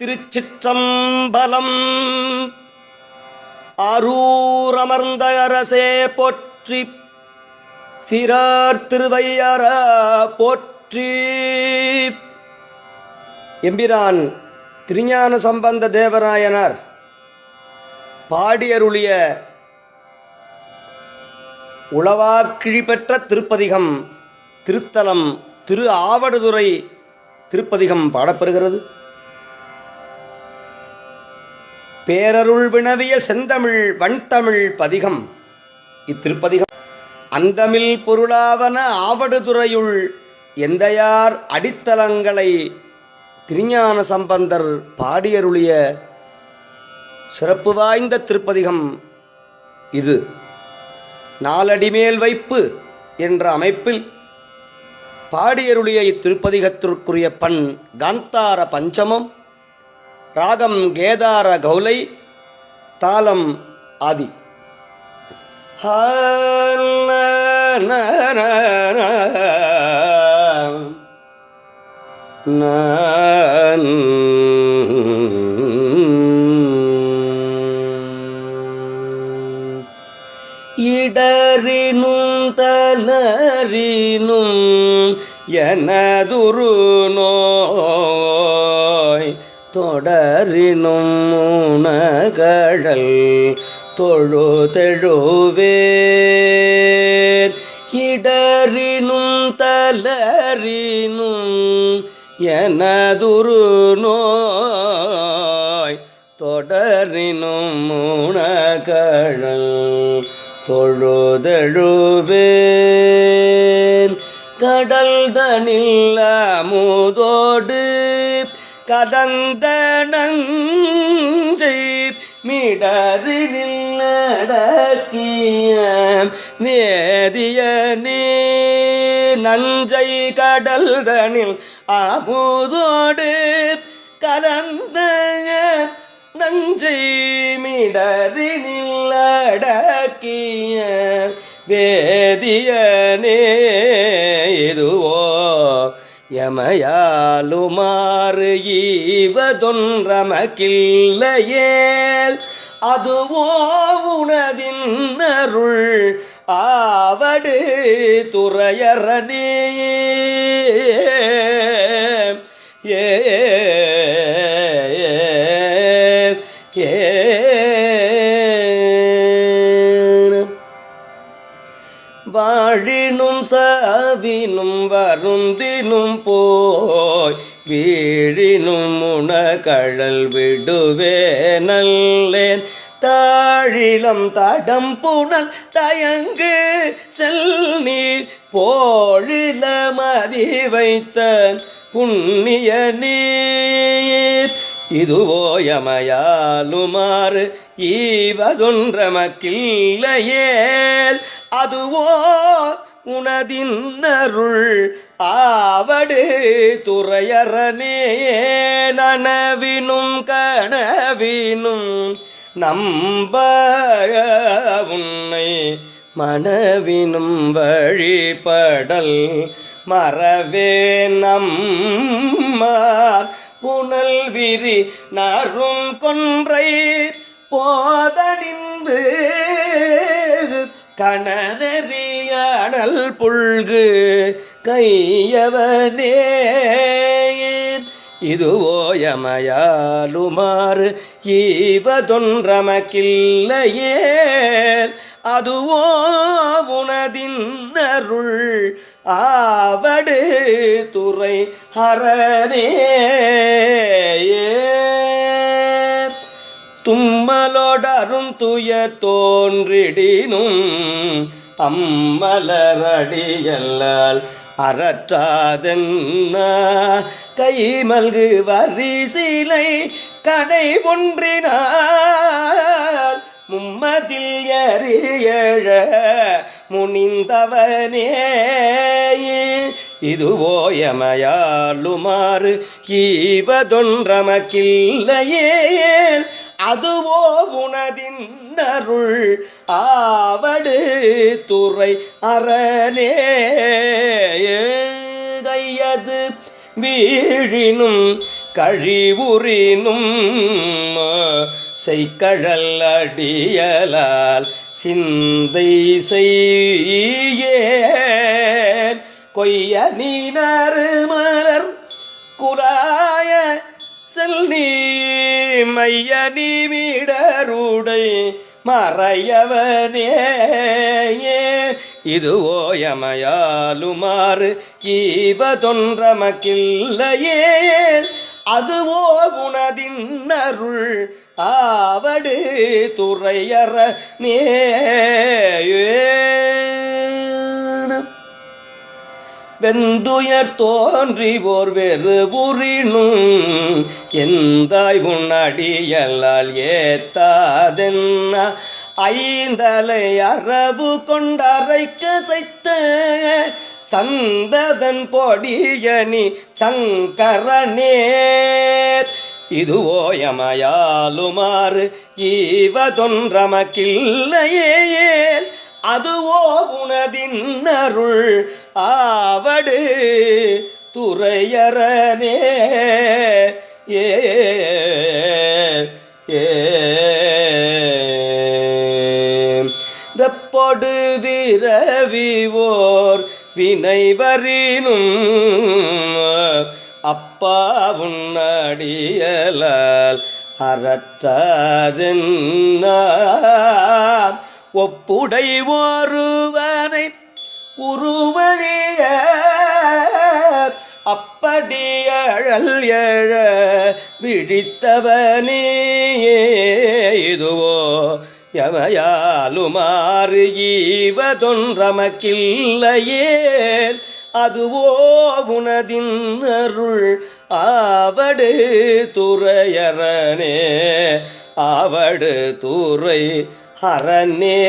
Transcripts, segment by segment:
திருச்சிற்றம்பலம். அரூரமர்ந்த அரசே போற்றி. சிறார் திருவையர போற்றி. எம்பிரான் திருஞான சம்பந்த தேவராயனார் பாடியருளிய உளவாக்கிழிபெற்ற திருப்பதிகம் திருத்தலம் திரு ஆவடுதுறை திருப்பதிகம் பாடப்பெறுகிறது. பேரருள் வினவிய செந்தமிழ் வண்தமிழ் பதிகம். இத்திருப்பதிகம் அந்தமில் பொருளாவன ஆவடுதுறையுள் எந்தையார் அடித்தலங்களை திருஞான சம்பந்தர் பாடியருளிய சிறப்பு வாய்ந்த திருப்பதிகம் இது. நாலடிமேல் வைப்பு என்ற அமைப்பில் பாடியருளிய இத்திருப்பதிகத்திற்குரிய பண் காந்தார பஞ்சமம். ராகம் கேதார கௌலை தாளம் ஆதி. இடறினும் தளரினும் எனதுரு நோய் தொடரினும் உணகழல் தொழுதெழுவேர் இடறினும் தளரினும் எனதுரு நோய். தொடரினும் மூணகழல் தொழுதெழுவேன் கடல் தனில் அமுதோடு கடந்த நஞ்சை மிடரில் நேதிய நீ நஞ்சை கடல் தனில் அமுதோடு கலந்த நஞ்சை மிடரினில் அடக்கிய வேதியனே இதுவோ யமயாலுமாறு ஈவதொன்றமக்கில்லையேல் அதுவோ உனதின் அருள் ஆவடு துறையரணே ஏ ஏ நாழினும் சாவினும் வருந்தினும் போய் வீழினும் உணகழல் விடுவே நல்லேன் தாழிலம் தடம் புனல் தயங்கு செல் நீர் போழில மதி வைத்த புண்ணிய நீர் இதுவோயமையாலுமாறு ஈவதொன்றமக்கில்லையேல் அதுவோ உனதின்னருள் ஆவடு துறையறனே நனவினும் கனவினும் நம்ப உன்னை மனவினும் வழிபடல் மறவே நம்மார் புனல் விரி நறும் கொன்றை போதடிந்து கணறியாடல் புல்கு கையவனே. இதுவோ யமயாலுமாறு ஈவதொன்றமக்கில்லையே. அதுவோ உனதின் அருள் ஆவடு துறை ஹரணே தும்மலோடரும் துயர் தோன்றிடினும் அம்மலரடியல்லால் அறற்றாதென்ன? கை மல்கு வரிசிலை கடை ஒன்றினார். மும்மதில் எறியழ முனிந்தவனே. இதுவோ எமையாளுமாறு ஈவதொன்றமக்கில்லையே. அதுவோ உனதின் அருள் ஆவடு துறை அரணே வீழினும் கழிவுறினும் செய்கழல் அடியலால் சிந்தை செய்யேன். கொய்ய நீனரு மலர் குராய செல்நீ மைய நீடருடை மறையவனே. இது ஓயமையாலுமாறு ஈவதொன்றமக்கில்லையே. அதுவோ குணதின் அருள் ஆவடு துறையற நே வெந்துயர் தோன்றி ஓர் வெறு புரினும் எந்தாய் உன்னடியலால் ஏத்தாதென்ன? ஐந்தலை அரபு கொண்டரைக்கு சைத்த சந்ததன் பொடியணி சங்கரனே. இதுவோ யமயாலுமாறு ஈவதொன்றமக்கில்லையே அதுவோ உனதின்னருள் ஆவடு துறையரனே. ஏ ஏ வினைவரினும் அப்பா உன்னடியலால் அறற்றாதென்ன ஒப்புடை ஒருவனை உருவழிய அப்படியழல் எழ விழித்தவனே இதுவோ யமயாலுமாறு ஈவதொன்றமக்கில்லையே. அதுவோ உனதின் அருள். ஆவடு துறையரனே ஆவடு துறை அரணே.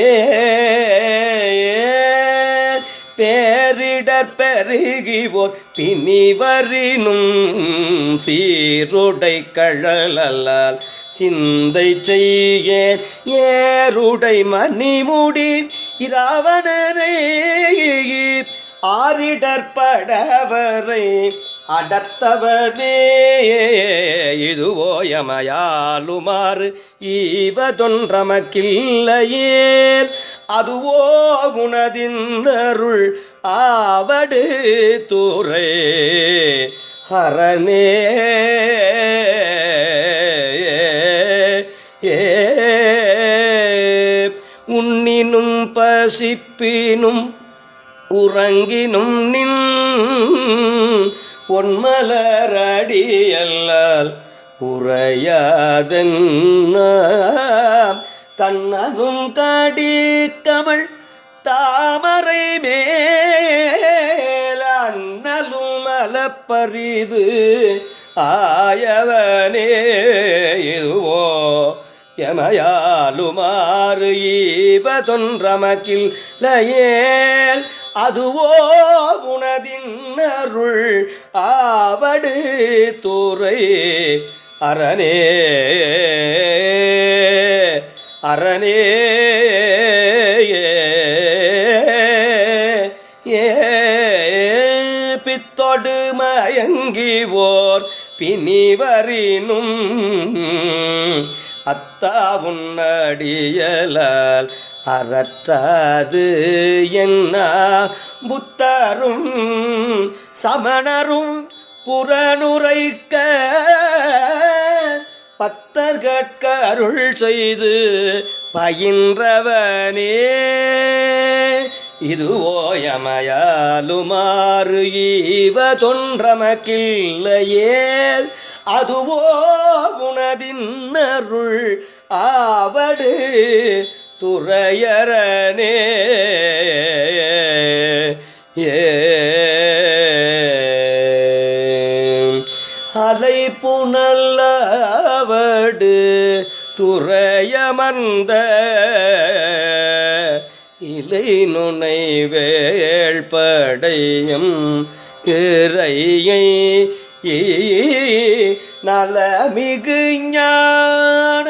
பேரிடர் பெருகிவோர் பிணிவரினும் சீருடை கழலால் சிந்தை செய்யேன். ஏருடை மணிமுடி இராவணரே ஆரிடற்படவரை அடர்த்தவனே. இதுவோ யமயாலுமாறு ஈவதொன்றமக்கில்லையே. அதுவோ குணதின் ஆவடு தூரே. ஹரணே. ஏ. உன்னினும் பசிப்பினும் உறங்கினும் நின் ஒன்மலரடியல்லால் உரையாதென்ன கண்ணனும் காடி கமல் தாமரை மேல அண்ணலும் மலப்பரிது ஆயவனே இதுவோ எமையாலுமாறு ஈவதொன்றமக்கில் லயேல் அதுவோ உனதின் அருள் ஆவடு துறை அரணே. அரணே. ஏ பித்தொடு மயங்கிவோர் பிணிவரினும் அத்தா உன்னடியலால் அறற்றாது என்ன? புத்தரும் சமணரும் புறனுரைக்க பத்தர்கட்க அருள் செய்து பயின்றவனே. இதுவோ யமயாலுமாறு ஈவ தொன்றமக்கில்லையே. அதுவோ உனதின் அருள் ஆவடு துறையரனே. ஏ. அலை புனல்லவடு துறையமர்ந்த இலை நுனை வேள்படையும் இறையை நல மிகு ஞான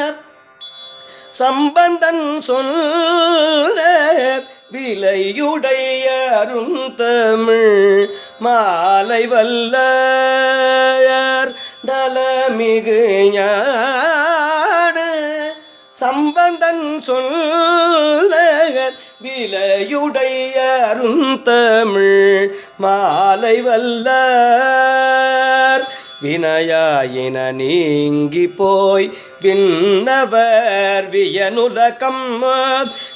சம்பந்தன் சொல்ல விலையுடைய அருந்தமிழ் மாலை வல்லையர் நலமிகு ஞான சம்பந்தன் சொல்ல விலையுடைய அருந்தமிழ் மாலை வல்லார். வினயாயின நீங்கி போய் விண்ணவர் வியனுலகம்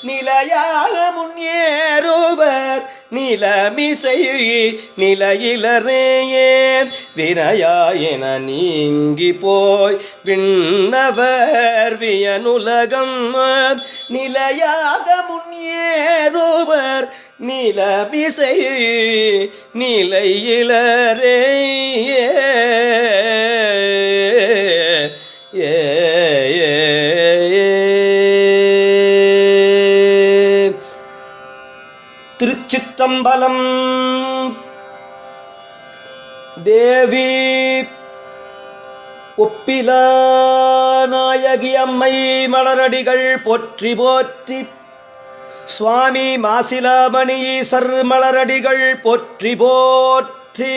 நிலையாக முன்னேறுவர். நிலமிசை நிலையிலரேயே வினயாயின நீங்கி போய் விண்ணவர் வியனுலகம் நிலையாக முன்னேறுவர். நிலமிசை நிலையிலரே திருச்சிற்றம்பலம். தேவி ஒப்பில நாயகி அம்மை மலரடிகள் போற்றி போற்றி. சுவாமி மாசிலாமணி ஈசர் மலரடிகள் போற்றி போற்றி.